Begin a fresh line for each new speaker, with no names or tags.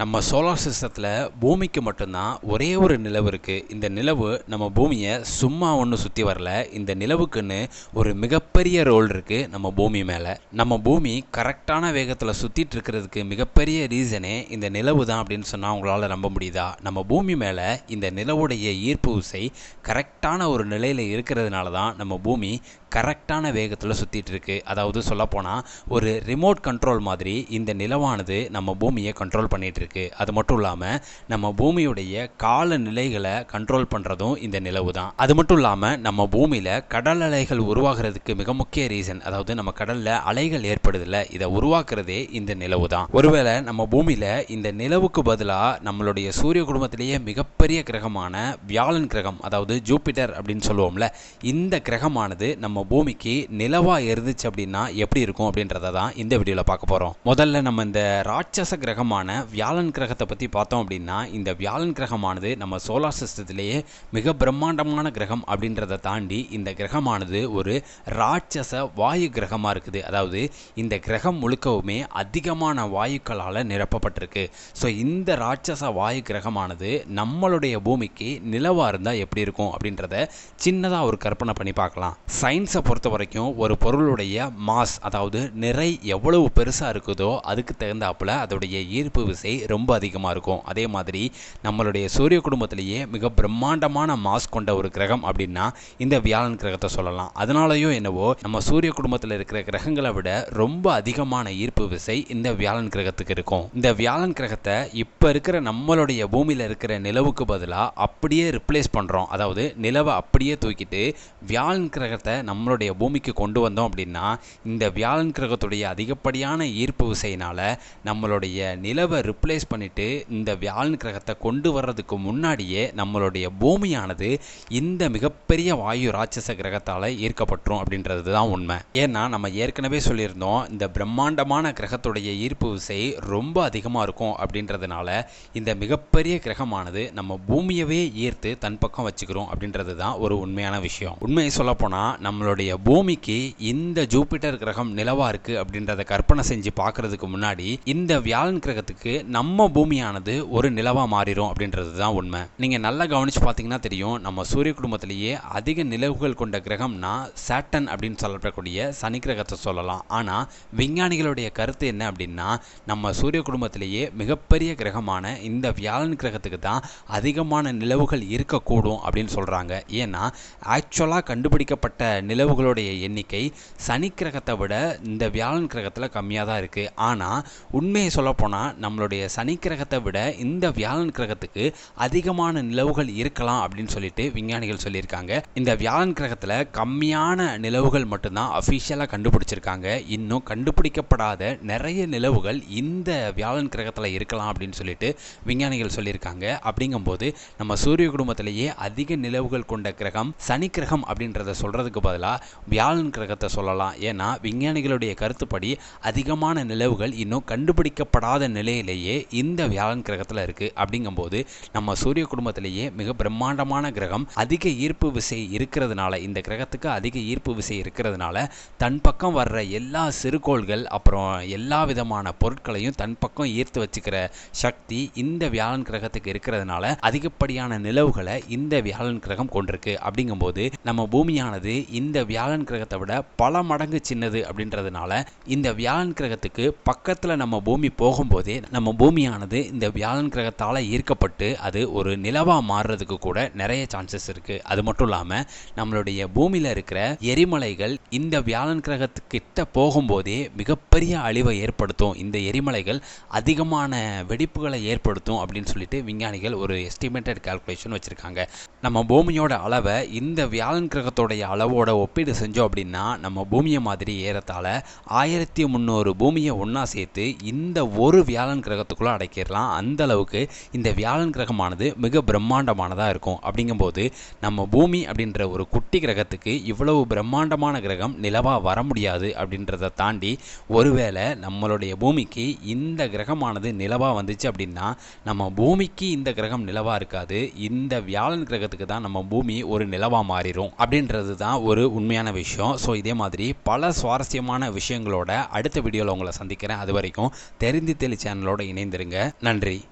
நம்ம சோலார் சிஸ்டத்தில் பூமிக்கு மட்டும்தான் ஒரே ஒரு நிலவு இருக்குது இந்த நிலவு நம்ம பூமியை சும்மா ஒன்று சுற்றி வரல. இந்த நிலவுக்குன்னு ஒரு மிகப்பெரிய ரோல் இருக்குது நம்ம பூமி மேலே. நம்ம பூமி கரெக்டான வேகத்தில் சுற்றிட்டு இருக்கிறதுக்கு மிகப்பெரிய ரீசனே இந்த நிலவு தான் அப்படின்னு சொன்னால் உங்களால் நம்ப முடியுதா? நம்ம பூமி மேலே இந்த நிலவுடைய ஈர்ப்பு விசை கரெக்டான ஒரு நிலையில் இருக்கிறதுனால தான் நம்ம பூமி கரெக்டான வேகத்தில் சுற்றிட்டு இருக்கு. அதாவது சொல்லப்போனால் ஒரு ரிமோட் கண்ட்ரோல் மாதிரி இந்த நிலவானது நம்ம பூமியை கண்ட்ரோல் பண்ணிட்டு இருக்கு. அது மட்டும் இல்லாமல் நம்ம பூமியுடைய கால நிலைகளை கண்ட்ரோல் பண்ணுறதும் இந்த நிலவு தான் அது மட்டும் இல்லாமல் நம்ம பூமியில் கடல் அலைகள் உருவாகிறதுக்கு மிக முக்கிய ரீசன் அதாவது நம்ம கடலில் அலைகள் ஏற்படுதில்ல இதை உருவாக்குறதே இந்த நிலவு தான் ஒருவேளை நம்ம பூமியில் இந்த நிலவுக்கு பதிலாக நம்மளுடைய சூரிய குடும்பத்திலேயே மிகப்பெரிய கிரகமான வியாழன் கிரகம் அதாவது ஜூபிட்டர் அப்படின்னு சொல்லுவோம்ல இந்த கிரகமானது நம்ம பூமிக்கு நிலவாக இருந்துச்சு அப்படின்னா எப்படி இருக்கும் அப்படின்றத தான் இந்த வீடியோவில் பார்க்க போகிறோம் முதல்ல நம்ம இந்த ராட்சச கிரகமான வியாழன் கிரகத்தை பற்றி பார்த்தோம் அப்படின்னா இந்த வியாழன் கிரகமானது நம்ம சோலார் சிஸ்டத்திலேயே மிக பிரம்மாண்டமான கிரகம் அப்படின்றத தாண்டி இந்த கிரகமானது ஒரு ராட்சச வாயு கிரகமாக இருக்குது. அதாவது இந்த கிரகம் முழுக்கவுமே அதிகமான வாயுக்களால் நிரப்பப்பட்டிருக்கு. ஸோ இந்த ராட்சச வாயு கிரகமானது நம்மளுடைய பூமிக்கு நிலவாக இருந்தால் எப்படி இருக்கும் அப்படின்றத சின்னதாக ஒரு கற்பனை பண்ணி பார்க்கலாம். சயின்ஸை பொறுத்த வரைக்கும் ஒரு பொருளுடைய மாஸ் அதாவது நிறை எவ்வளவு பெருசாக இருக்குதோ அதுக்கு தகுந்தாப்புல அதோடைய ஈர்ப்பு விசை ரொம்ப அதிகமாக இருக்கும். அதே மாதிரி நம்மளுடைய சூரிய குடும்பத்திலேயே மிக பிரம்மாண்டமான மாஸ் கொண்ட ஒரு கிரகம் அப்படின்னா இந்த வியாழன் கிரகத்தை சொல்லலாம். அதனாலையும் என்னவோ நம்ம சூரிய குடும்பத்தில் இருக்கிற கிரகங்களை விட ரொம்ப அதிகமான ஈர்ப்பு விசை இந்த வியாழன் கிரகத்துக்கு இருக்கும். இந்த வியாழன் கிரகத்தை இப்போ இருக்கிற நம்மளுடைய பூமியில் இருக்கிற நிலவுக்கு பதிலாக அப்படியே ரிப்ளேஸ் பண்ணுறோம் அதாவது நிலவை அப்படியே தூக்கிட்டு வியாழன் கிரகத்தை நம்மளுடைய பூமிக்கு கொண்டு வந்தோம் அப்படின்னா இந்த வியாழன் கிரகத்துடைய அதிகப்படியான ஈர்ப்பு விசையினால் நம்மளுடைய நிலவை ரிப்ளேஸ் பண்ணிட்டு இந்த வியாழன் கிரகத்தை கொண்டு வர்றதுக்கு முன்னாடியே நம்மளுடைய பூமியானது இந்த மிகப்பெரிய வாயு ராட்சச கிரகத்தால் ஈர்க்கப்பட்டுரும் அப்படின்றது தான் உண்மை. ஏன்னா நம்ம ஏற்கனவே சொல்லியிருந்தோம் இந்த பிரம்மாண்டமான கிரகத்துடைய ஈர்ப்பு விசை ரொம்ப அதிகமாக இருக்கும் அப்படின்றதுனால இந்த மிகப்பெரிய கிரகமானது நம்ம பூமியவே ஈர்த்து தன் பக்கம் வச்சுக்கிறோம் அப்படின்றது தான் ஒரு உண்மையான விஷயம். உண்மையை சொல்லப்போனால் நம்மளுடைய பூமிக்கு இந்த ஜூபிட்டர் கிரகம் நிலவாக இருக்குது அப்படின்றத கற்பனை செஞ்சு பார்க்குறதுக்கு முன்னாடி இந்த வியாழன் கிரகத்துக்கு நம்ம நம்ம பூமியானது ஒரு நிலவாக மாறிடும் அப்படின்றது தான் உண்மை. நீங்கள் நல்லா கவனிச்சு பார்த்தீங்கன்னா தெரியும் நம்ம சூரிய குடும்பத்திலேயே அதிக நிலவுகள் கொண்ட கிரகம்னா சாட்டன் அப்படின்னு சொல்லப்படக்கூடிய சனி கிரகத்தை சொல்லலாம். ஆனால் விஞ்ஞானிகளுடைய கருத்து என்ன அப்படின்னா நம்ம சூரிய குடும்பத்திலேயே மிகப்பெரிய கிரகமான இந்த வியாழன் கிரகத்துக்கு தான் அதிகமான நிலவுகள் இருக்கக்கூடும் அப்படின்னு சொல்கிறாங்க ஏன்னா ஆக்சுவலாக கண்டுபிடிக்கப்பட்ட நிலவுகளுடைய எண்ணிக்கை சனி கிரகத்தை விட இந்த வியாழன் கிரகத்தில் கம்மியாக தான் இருக்குது ஆனால் உண்மையை சொல்லப்போனால் நம்மளுடைய சனி கிரகத்தை விட இந்த வியாழன் கிரகத்துக்கு அதிகமான நிலவுகள் இருக்கலாம் அப்படின்னு சொல்லிட்டு விஞ்ஞானிகள் சொல்லியிருக்காங்க. இந்த வியாழன் கிரகத்தில் கம்மியான நிலவுகள் மட்டும்தான் அஃபிஷியலாக கண்டுபிடிச்சிருக்காங்க. இன்னும் கண்டுபிடிக்கப்படாத நிறைய நிலவுகள் இந்த வியாழன் கிரகத்தில் இருக்கலாம் அப்படின்னு சொல்லிட்டு விஞ்ஞானிகள் சொல்லியிருக்காங்க. அப்படிங்கும்போது நம்ம சூரிய குடும்பத்திலேயே அதிக நிலவுகள் கொண்ட கிரகம் சனி கிரகம் அப்படின்றத சொல்கிறதுக்கு பதிலாக வியாழன் கிரகத்தை சொல்லலாம். ஏன்னா விஞ்ஞானிகளுடைய கருத்துப்படி அதிகமான நிலவுகள் இன்னும் கண்டுபிடிக்கப்படாத நிலையிலேயே இந்த வியாழன் கிரகத்தில் இருக்குது அப்படிங்கும்போது நம்ம சூரிய குடும்பத்திலேயே மிக பிரம்மாண்டமான கிரகம் அதிக ஈர்ப்பு விசை இருக்கிறதுனால இந்த கிரகத்துக்கு அதிக ஈர்ப்பு விசை இருக்கிறதுனால தன் பக்கம் வர்ற எல்லா சிறுகோள்கள் அப்புறம் எல்லா விதமான பொருட்களையும் தன் பக்கம் ஈர்த்து வச்சுக்கிற சக்தி இந்த வியாழன் கிரகத்துக்கு இருக்கிறதுனால அதிகப்படியான நிலவுகளை இந்த வியாழன் கிரகம் கொண்டிருக்கு. அப்படிங்கும்போது நம்ம பூமியானது இந்த வியாழன் கிரகத்தை விட பல மடங்கு சின்னது அப்படின்றதுனால இந்த வியாழன் கிரகத்துக்கு பக்கத்தில் நம்ம பூமி போகும்போதே நம்ம பூமியானது இந்த வியாழன் கிரகத்தால் ஈர்க்கப்பட்டு அது ஒரு நிலவாக மாறுறதுக்கு கூட நிறைய சான்சஸ் இருக்குது அது மட்டும் இல்லாமல் நம்மளுடைய பூமியில் இருக்கிற எரிமலைகள் இந்த வியாழன் கிரகத்துக்கிட்ட போகும்போதே மிகப்பெரிய அழிவை ஏற்படுத்தும். இந்த எரிமலைகள் அதிகமான வெடிப்புகளை ஏற்படுத்தும் அப்படின்னு சொல்லிட்டு விஞ்ஞானிகள் ஒரு எஸ்டிமேட்டட் கால்குலேஷன் வச்சுருக்காங்க. நம்ம பூமியோட அளவை இந்த வியாழன் கிரகத்தோடைய அளவோட ஒப்பீடு செஞ்சோம் அப்படின்னா நம்ம பூமியை மாதிரி ஏறத்தால் ஆயிரத்தி முந்நூறு பூமியை ஒன்றா சேர்த்து இந்த ஒரு வியாழன் கிரகத்துக்குள்ளே அடைக்கிடலாம். அந்த அளவுக்கு இந்த வியாழன் கிரகமானது மிக பிரம்மாண்டமானதாக இருக்கும். அப்படிங்கும்போது நம்ம பூமி அப்படின்ற ஒரு குட்டி கிரகத்துக்கு இவ்வளவு பிரம்மாண்டமான கிரகம் நிலவாக வர முடியாது அப்படின்றத தாண்டி ஒருவேளை நம்மளுடைய பூமிக்கு இந்த கிரகமானது நிலவாக வந்துச்சு அப்படின்னா நம்ம பூமிக்கு இந்த கிரகம் நிலவாக இருக்காது. இந்த வியாழன் கிரகத்துக்கு தான் நம்ம பூமி ஒரு நிலவாக மாறிடும் அப்படின்றது தான் ஒரு உண்மையான விஷயம். ஸோ இதே மாதிரி பல சுவாரஸ்யமான விஷயங்களோட அடுத்த வீடியோவில் உங்களை சந்திக்கிறேன். அது வரைக்கும் தெரிந்து தெளி சேனலோட இணைந்து இணைந்திருங்க. நன்றி.